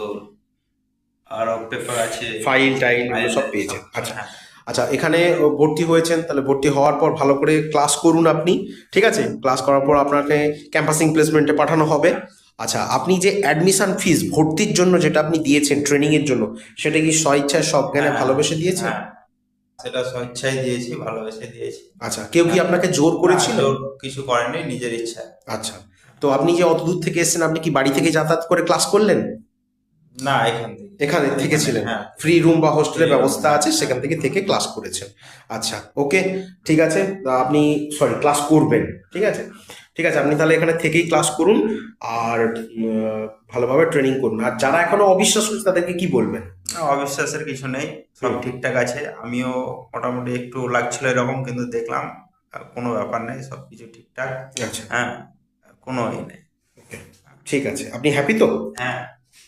বোতল আরও পেপার আছে। ফাইল টাইল সব পেয়েছেন। সব- আচ্ছা। হ্যাঁ। আচ্ছা এখানে ভর্তি হয়েছেন তাহলে ভর্তি হওয়ার পর ভালো করে ক্লাস করুন আপনি ঠিক আছে? ক্লাস করার পর আপনাকে ক্যাম্পাসিং প্লেসমেন্টে পাঠানো হবে। আচ্ছা আপনি যে অ্যাডমিশন ফিস ভর্তির জন্য যেটা আপনি দিয়েছেন ট্রেনিং এর জন্য সেটা কি স্বইচ্ছায় সব জ্ঞানে হ্যাঁ, ভালোবেসে দিয়েছেন? হ্যাঁ। সেটা স্বেচ্ছায় দিয়েছি ভালোবেসে দিয়েছি। আচ্ছা কেউ কি আপনাকে জোর করেছিল? কিছু করেনি নিজের ইচ্ছা আচ্ছা তো আপনি যে অত দূর থেকে এসেছেন? আপনি কি বাড়ি থেকে যাতায়াত করে ক্লাস করলেন? না এখান থেকে। এখানে থেকে ছিলেন হ্যাঁ। ফ্রি রুম বা হোস্টেলের ব্যবস্থা আছে। সেখান থেকে থেকে ক্লাস করেছেন। আচ্ছা ওকে ঠিক আছে। আপনি সরি ক্লাস করবেন ঠিক আছে? ঠিক আছে আপনি তাহলে এখানে থেকেই ক্লাস করুন আর ভালোভাবে ট্রেনিং করুন। আর যারা এখনও অবিশ্বাস করছে তাদেরকে কি বলবেন? অবিশ্বাসের কিছু নেই সব ঠিকঠাক আছে। আমিও মোটামুটি একটু লাগছিল এরকম কিন্তু দেখলাম কোনো ব্যাপার নেই সব কিছু ঠিকঠাক। আচ্ছা। হ্যাঁ কোনো ই নেই। ঠিক আছে। আপনি হ্যাপি তো? হ্যাঁ।